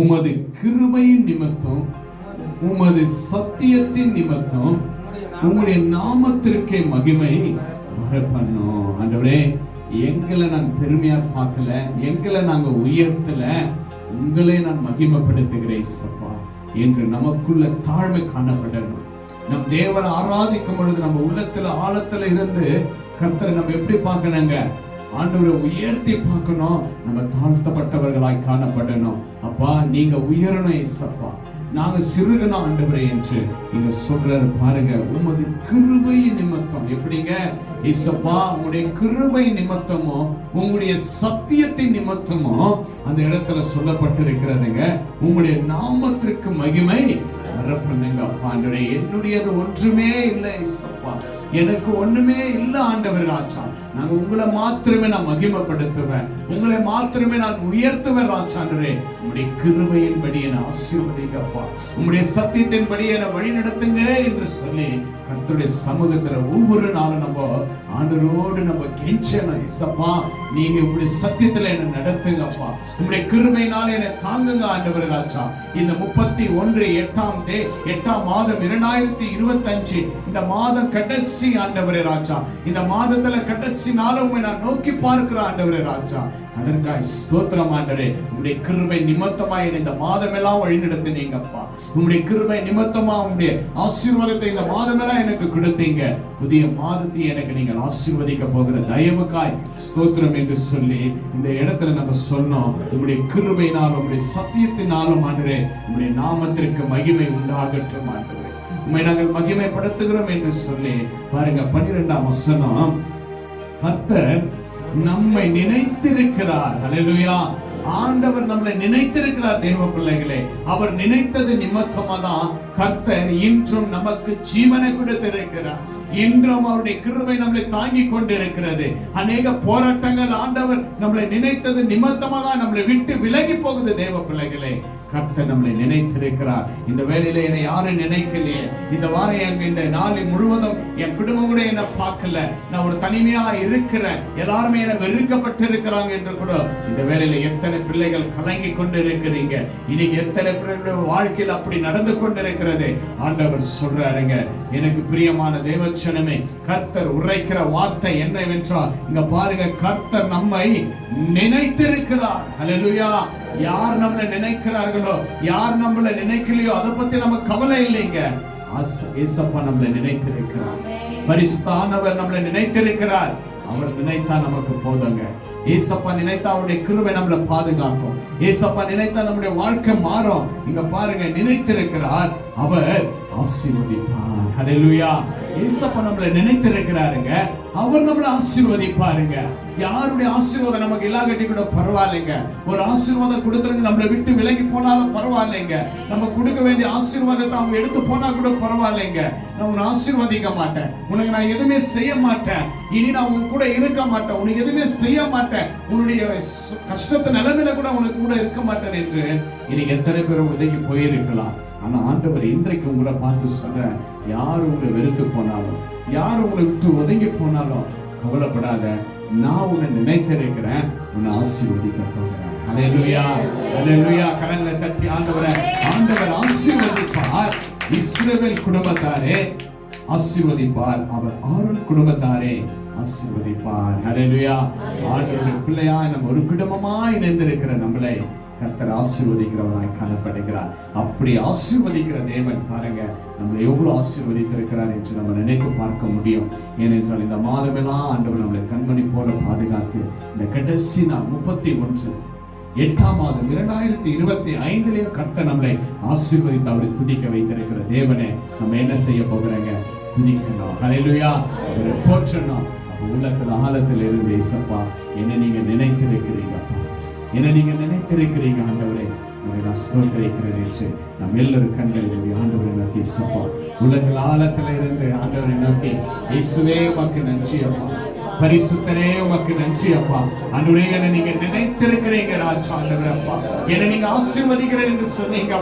உமது கிருபையின் நிமித்தம் உமது சத்தியத்தின் நிமித்தம் உங்களுடைய நாமத்திற்கே மகிமை வர பண்ணோம் ஆண்டவரே எங்களை நான் பெருமையா பார்க்கல எங்களை நாங்க உயர்த்தல உங்களை நான் மகிமைப்படுத்துகிறேன் சப்பா என்று நமக்குள்ள தாழ்மை காணப்படணும். நம் தேவனை ஆராதிக்கும் பொழுது நம்ம உள்ளத்துல ஆழத்துல இருந்து கர்த்தரை நம்ம எப்படி பார்க்கணுங்க? ஆண்டவரை உயர்த்தி பார்க்கணும். நம்ம தாழ்த்தப்பட்டவர்களாய் காணப்படணும். அப்பா நீங்க உயரணும் ஏசப்பா. நாங்க சிறுகன ஆண்டவரே என்று இங்க சொல்றாரு பாருங்க. உமது கிருபை நிமித்தம். எப்படிங்க? இசப்பா உங்களுடைய கிருபை நிமித்தமோ உங்களுடைய சத்தியத்தின் நிமித்தமோ அந்த இடத்துல சொல்லப்பட்டிருக்கிறதுங்க. உங்களுடைய நாமத்திற்கு மகிமை வர பண்ணுங்க ஆண்டவரே என்னுடையது ஒன்றுமே இல்லை இசப்பா எனக்கு ஒண்ணுமே இல்லை ஆண்டவர் ராஜா. நாங்க உங்களை மாத்திரமே நான் மகிமைப்படுத்துவேன். உங்களை மாத்திரமே நான் உயர்த்துவேன் ராஜாண்டரே உங்களுடைய கிருபையின்படி ஆசீர்வதிங்க அப்பா. உங்களுடைய சத்தியத்தின்படி என வழி நடத்துங்க என்று சொல்லி கர்த்தருடைய சமூகத்துல ஒவ்வொரு நாளும் நம்ம ஆண்டரோடு நம்ம கெஞ்சணும் இசப்பா நீங்க உங்களுடைய சத்தியத்துல என்ன நடத்துங்கப்பா. உங்களுடைய கிருமையினால என்னை தாங்குங்க ஆண்டவர் ராஜா. இந்த முப்பத்தி ஒன்று எட்டாம் தே எட்டாம் மாதம் இரண்டாயிரத்தி இருபத்தஞ்சு இந்த மாதம் கடைசி ஆண்டவர் ராஜா. இந்த மாதத்துல கடைசி நாளும் நான் நோக்கி பார்க்கிற ஆண்டவர் ராஜா. அதற்காய் ஸ்தோத்திரம் ஆண்டரே உங்களுடைய கிருமை நிமித்தமா இந்த மாதம் எல்லாம் வழிநடத்தினீங்கப்பா. உங்களுடைய கிருமை நிமித்தமா உங்களுடைய ஆசீர்வாதத்தை இந்த மாதம் எல்லாம் எனக்கு கொடுத்தீங்க. புதிய மாதத்தை எனக்கு நீங்கள் ஆசீர்வதிக்க போகிற தயவுக்காய் ஸ்தோத்திரம் என்று சொல்லி இந்த இடத்துல நம்ம சொன்னோம். உங்களுடைய கிருபையினாலும் உங்களுடைய சத்தியத்தினாலும் ஆண்டரே உங்களுடைய நாமத்திற்கு மகிமை உண்டாகட்டும் ஆண்டவரே. உண்மை நாங்கள் மகிமைப்படுத்துகிறோம் என்று சொல்லி பாருங்க பன்னிரெண்டாம் வசனம். கர்த்தர் நம்மை நினைத்திருக்கிறார். அலையிலுயா ஆண்டவர் நம்மளை நினைத்திருக்கிறார் தேவ பிள்ளைகளே. அவர் நினைத்தது நிமித்தமா தான் கர்த்தர் இன்றும் நமக்கு ஜீவனை கொடுத்திருக்கிறார். இன்றும் அவருடைய கிருவை நம்மளை தாங்கி கொண்டிருக்கிறது. அநேக போராட்டங்கள் ஆண்டவர் நம்மளை நினைத்தது நிமித்தமா நம்மளை விட்டு விலகி போகுது தேவ பிள்ளைகளே. கர்த்தர் நம்மளை நினைத்திருக்கிறார். இந்த வேலையில என்னை யாரும் நினைக்கலையே. இந்த வாரம் எங்க இந்த நாளை முழுவதும் என் குடும்பம் கூட என்ன பார்க்கல. நான் ஒரு தனிமையா இருக்கிறேன். எல்லாருமே என்ன வெறுக்கப்பட்டு இருக்கிறாங்க என்று கூட இந்த வேலையில எத்தனை பிள்ளைகள் கலங்கி கொண்டு இருக்கிறீங்க இன்னைக்கு எத்தனை பிள்ளைகளுடைய வாழ்க்கையில் அப்படி நடந்து கொண்டிருக்கிறது ஆண்டவர் சொல்றாருங்க. எனக்கு பிரியமான தேவச்சனமே கர்த்தர் உரைக்கிற வார்த்தை என்னவென்றால் இங்க பாருங்க கர்த்தர் நம்மை நினைத்திருக்கிறார். ஹalleluya யார் நம்மளை நினைக்கிறார்களோ யார் நம்மளை நினைக்கலையோ அதை பத்தி நம்ம கவலை இல்லைங்க. ஏசப்பா நம்மளை நினைத்திருக்கிறார். பரிசுத்தானவர் நம்மளை நினைத்திருக்கிறார். அவர் நினைத்தா நமக்கு போதுங்க. ஏசப்பா நினைத்தா அவருடைய கிருபை நம்மளை பாதுகாக்கும். ஏசப்பா நினைத்தா நம்முடைய வாழ்க்கை மாறும். இங்க பாருங்க நினைத்திருக்கிறார் அவர் ஆசீர்வதிப்பார். ஹalleluya ஏசப்பா நம்மளை நினைத்திருக்கிறாருங்க அவர் நம்மளை ஆசீர்வதிப்பாருங்க. யாருடைய ஆசீர்வாதம் நமக்கு இல்லாகட்டி கூட பரவாயில்லைங்க. ஒரு ஆசீர்வாதம் கொடுத்துருங்க நம்மளை விட்டு விலகி போனாலும் பரவாயில்லைங்க. நம்ம கொடுக்க வேண்டிய ஆசீர்வாதத்தை அவங்க எடுத்து போனா கூட பரவாயில்லைங்க. நான் உன்னை ஆசீர்வதிக்க மாட்டேன். உனக்கு நான் எதுவுமே செய்ய மாட்டேன். இனி நான் உன் கூட இருக்க மாட்டேன். உனக்கு எதுவுமே செய்ய மாட்டேன். உன்னுடைய கஷ்டத்து நிலைமையில கூட உனக்கு கூட இருக்க மாட்டேன் என்று இன்னைக்கு எத்தனை பேர் உதவி போயிருக்கலாம். ஆனா ஆண்டவர் இன்றைக்கு உங்களை பார்த்து சொல்ற யார் உங்களை வெறுத்து போனாலும் யார் உங்களை விட்டு ஒதுங்கி போனாலும் கவலைப்படாத நான் உன்னை நினைத்திருக்கிறேன் உன்னை ஆசீர்வதிக்க போகிறேன். அலையலுயா அலையலுயா கரங்களை தட்டி ஆண்டவரை ஆண்டவர் ஆசீர்வதிப்பார். இஸ்ரேல் குடும்பத்தாரே ஆசீர்வதிப்பார். அவர் ஆறு குடும்பத்தாரே ஆசீர்வதிப்பார். ஹalleluya ஆண்டவருடைய பிள்ளையாய் நம்ம ஒரு குடும்பமாய் இணைந்திருக்கிற நம்மளை கர்த்தர் ஆசீர்வதிக்கிறவராய் காணப்படுகிறார். அப்படி ஆசீர்வதிக்கிற தேவன் பாருங்க நம்மளை எவ்வளவு ஆசீர்வதித்திருக்கிறார் என்று நம்ம நினைத்து பார்க்க முடியும். ஏனென்றால் இந்த மாதமெல்லாம் ஆண்டவர் நம்மளை கண்மணி போல பாதுகாத்து இந்த கடைசி நாள் முப்பத்தி ஒன்று எட்டாம் மாதம் இரண்டாயிரத்தி இருபத்தி ஐந்துலயே கர்த்தர் நம்மளை ஆசீர்வதித்து அவரை துதிக்க வைத்திருக்கிற தேவனை நம்ம என்ன செய்ய போகிறோங்க? துதிக்கணும். ஹalleluya அவரை போற்றணும். உள்ள காலத்தில் இருந்து இசப்பா என்ன நீங்க நினைத்திருக்கிறீங்கப்பா என்ன நீங்க நினைத்திருக்கிறீங்க ஆண்டவரே. உங்களை நான் ஸ்தோத்திரிக்கிறேன் என்று நம்ம எல்லாரும் கண்களில் ஆண்டவரை நோக்கி இசப்பா உள்ள ஆழத்துல இருந்து ஆண்டவரை நோக்கி இயேசுவே உமக்கு நன்றி அப்பா. பரிசுத்தரே உமக்கு நன்றி அப்பா. அன்றுரே என்னை நீங்க நினைத்திருக்கிறீங்க ராஜா ஆண்டவர் அப்பா. என்னை நீங்க ஆசீர்வதிக்கிறேன் என்று சொன்னீங்க